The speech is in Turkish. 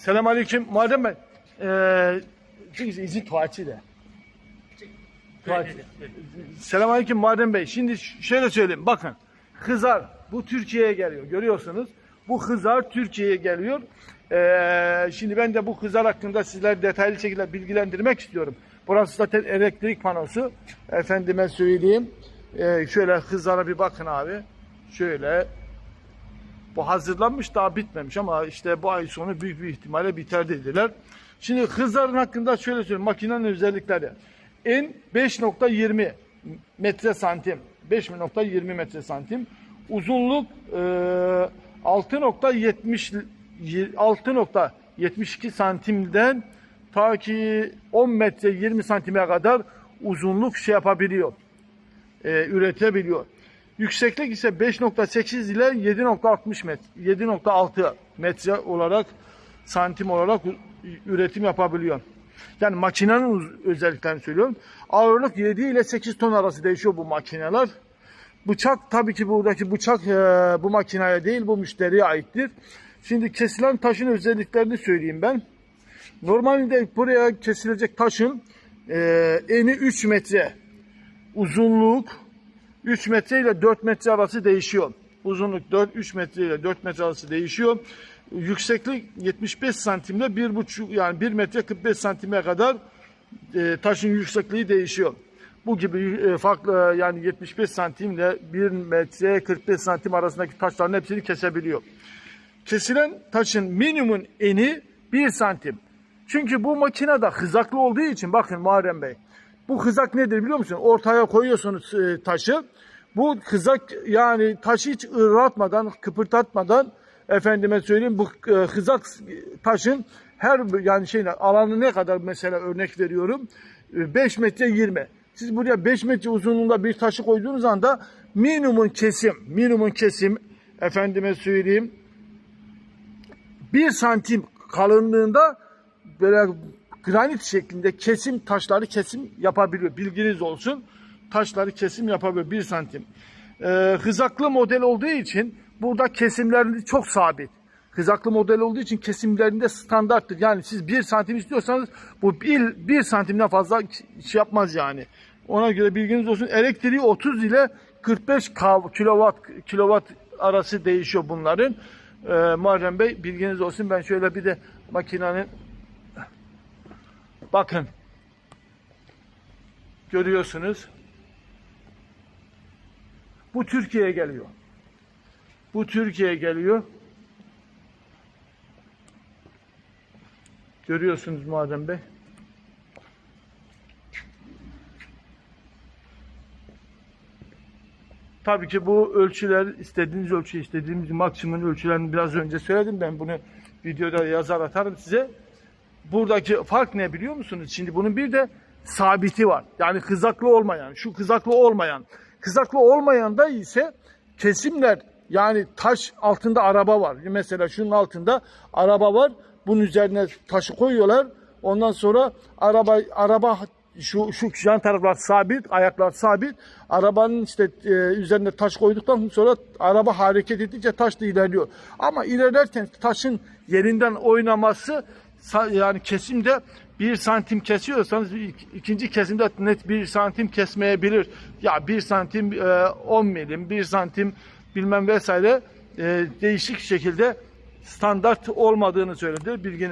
Selam aleyküm. Muharrem Bey. Ee, izin tuvaletçi de. Selam aleyküm Muharrem Bey. Şimdi şöyle söyleyeyim. Bakın. Hızar. Bu Türkiye'ye geliyor. Görüyorsunuz. Bu Hızar Türkiye'ye geliyor. Ee, şimdi ben de bu Hızar hakkında sizler detaylı şekilde bilgilendirmek istiyorum. Burası zaten elektrik panosu. Efendime söyleyeyim. Ee, şöyle Hızar'a bir bakın abi. Şöyle bu hazırlanmış daha bitmemiş ama işte bu ay sonu büyük bir ihtimalle biter dediler. Şimdi hızların hakkında şöyle söyleyeyim. Makinenin özellikleri. En 5.20 metre santim. 5.20 metre santim. Uzunluk e, 6.70 6.72 santimden ta ki 10 metre 20 santime kadar uzunluk şey yapabiliyor. E, üretebiliyor. Yükseklik ise 5.8 ile 7.60 metre, 7.6 metre olarak santim olarak üretim yapabiliyor. Yani makinenin özelliklerini söylüyorum. Ağırlık 7 ile 8 ton arası değişiyor bu makineler. Bıçak tabii ki buradaki bıçak e, bu makineye değil bu müşteriye aittir. Şimdi kesilen taşın özelliklerini söyleyeyim ben. Normalde buraya kesilecek taşın e, eni 3 metre, uzunluk 3 metre ile 4 metre arası değişiyor. Uzunluk 4 3 metre ile 4 metre arası değişiyor. Yükseklik 75 santimle 1,5 yani 1 metre 45 santime kadar e, taşın yüksekliği değişiyor. Bu gibi e, farklı yani 75 santimle 1 metre 45 santim arasındaki taşların hepsini kesebiliyor. Kesilen taşın minimum eni 1 santim. Çünkü bu makinede hızaklı olduğu için bakın Muharrem Bey. Bu hızak nedir biliyor musun? Ortaya koyuyorsunuz e, taşı. Bu hızak yani taşı hiç ırlatmadan, kıpırdatmadan efendime söyleyeyim bu e, hızak taşın her yani şeyin alanı ne kadar mesela örnek veriyorum. 5 metre 20. Siz buraya 5 metre uzunluğunda bir taşı koyduğunuz anda minimum kesim, minimum kesim efendime söyleyeyim 1 santim kalınlığında böyle granit şeklinde kesim taşları kesim yapabiliyor. Bilginiz olsun. Taşları kesim yapabiliyor 1 santim. Ee, hızaklı model olduğu için burada kesimlerinde çok sabit. Hızaklı model olduğu için kesimlerinde standarttır. Yani siz 1 santim istiyorsanız bu 1, 1 santimden fazla şey yapmaz yani. Ona göre bilginiz olsun. Elektriği 30 ile 45 kav- kilowatt kilowatt arası değişiyor bunların. Ee, Muharrem Bey bilginiz olsun. Ben şöyle bir de makinenin bakın görüyorsunuz. Bu Türkiye'ye geliyor. Bu Türkiye'ye geliyor. Görüyorsunuz Muharrem Bey. Tabii ki bu ölçüler istediğiniz ölçü, istediğimiz maksimum ölçülerini biraz önce söyledim. Ben bunu videoda yazar atarım size. Buradaki fark ne biliyor musunuz? Şimdi bunun bir de sabiti var. Yani kızaklı olmayan, şu kızaklı olmayan. Kızaklı olmayan da ise kesimler yani taş altında araba var. Mesela şunun altında araba var. Bunun üzerine taşı koyuyorlar. Ondan sonra araba araba şu şu yan taraflar sabit, ayaklar sabit. Arabanın işte e, üzerine taş koyduktan sonra araba hareket ettikçe taş da ilerliyor. Ama ilerlerken taşın yerinden oynaması yani kesimde bir santim kesiyorsanız ik- ikinci kesimde net bir santim kesmeyebilir. Ya bir santim e, 10 milim, bir santim bilmem vesaire e, değişik şekilde standart olmadığını söyledi. Bilginiz